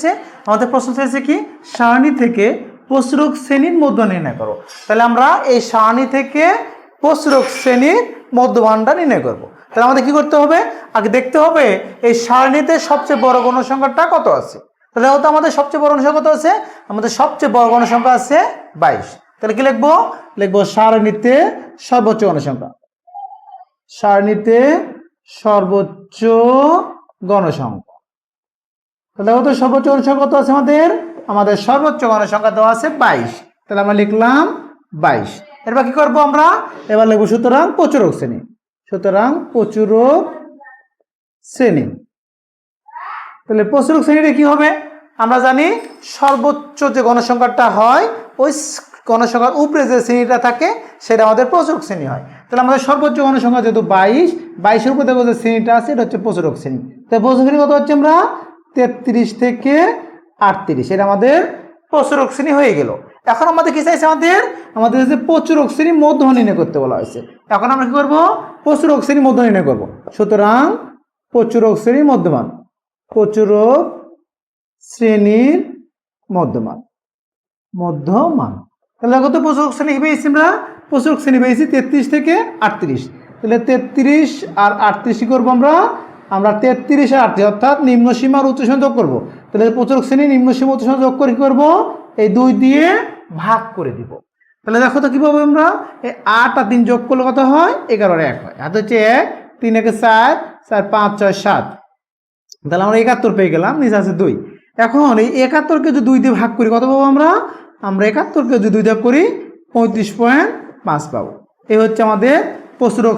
চেয়েছে আমাদের প্রশ্ন চেয়েছে কি? সারণী থেকে প্রসরক শ্রেণির মধ্য নির্ণয় করো। তাহলে আমরা এই সারণী থেকে প্রসরক শ্রেণির মধ্যমানটা নির্ণয় করব। তাহলে আমাদের কি করতে হবে? আগে দেখতে হবে, এই সারণীতে সবচেয়ে বড় গণসংখ্যাটা কত আছে? তাহলে হয়তো আমাদের সবচেয়ে বড় গণসংখ্যা কত আছে? আমাদের সবচেয়ে বড় গণসংখ্যা আছে বাইশ। তাহলে কি লিখব? লিখব সারণীতে সর্বোচ্চ গণসংখ্যা সারণীতে সর্বোচ্চ গণসংখ্যা তাহলে কত সর্বোচ্চ গণসংখ্যা কত আছে আমাদের? আমাদের সর্বোচ্চ গণসংখ্যা দেওয়া আছে বাইশ। তাহলে আমরা লিখলাম বাইশ। এরপর কি করব আমরা? এবার লিখব সুতরাং প্রচুরক শ্রেণি। সুতরাং প্রচুরক শ্রেণি। তাহলে প্রচুরক শ্রেণীটা কি হবে? আমরা জানি সর্বোচ্চ যে গণসংখ্যাটা হয়, ওই গণসংখ্যার উপরে যে শ্রেণীটা থাকে, সেটা আমাদের প্রচুরক শ্রেণি হয়। তাহলে আমাদের সর্বোচ্চ গণসংখ্যা যেহেতু বাইশ, বাইশের উপরে দেখো যে শ্রেণীটা আছে, এটা হচ্ছে প্রচুরক শ্রেণি। তাই প্রচুরক শ্রেণি কত হচ্ছে আমরা? তেত্রিশ থেকে আটত্রিশ। এটা আমাদের প্রচুরক শ্রেণি হয়ে গেল। এখন আমাদের কি চাইছে আমাদের? আমাদের যে প্রচুরক শ্রেণি মধ্য নির্ণয় করতে বলা হয়েছে। এখন আমরা কি করব? প্রচুরক শ্রেণি মধ্য নির্ণয় করব। সুতরাং প্রচুরক শ্রেণির মধ্যমান। প্রচুরক শ্রেণির মধ্যমান। মধ্যমান। তাহলে কত প্রচুরক শ্রেণি পেয়েছি আমরা? প্রচুরক শ্রেণি পেয়েছি তেত্রিশ থেকে আটত্রিশ। তাহলে তেত্রিশ আর আটত্রিশ করব আমরা? আমরা তেত্রিশে আটত্রিশ, অর্থাৎ নিম্ন সীমা আর উচ্চ সীমা যোগ করব। তাহলে প্রচুরক শ্রেণি নিম্ন সীমা উচ্চ সীমা যোগ করে কি করব? এই দুই দিয়ে ভাগ করে দিব। তাহলে দেখো তো কি পাবো আমরা এই আট আর তিন যোগ করলে কত হয়? এগারো এক হয়। হাত হচ্ছে এক, তিন একে চার চার পাঁচ, ছয়, সাত। তাহলে আমরা একাত্তর পেয়ে গেলাম, নিচে আছে দুই। এখন এই একাত্তরকে যদি দুই দিয়ে ভাগ করি, কত পাবো আমরা? আমরা একাত্তরকে যদি দুই দিয়ে করি, পঁয়ত্রিশ পয়েন্ট পাঁচ পাবো। এই হচ্ছে আমাদের প্রচুরক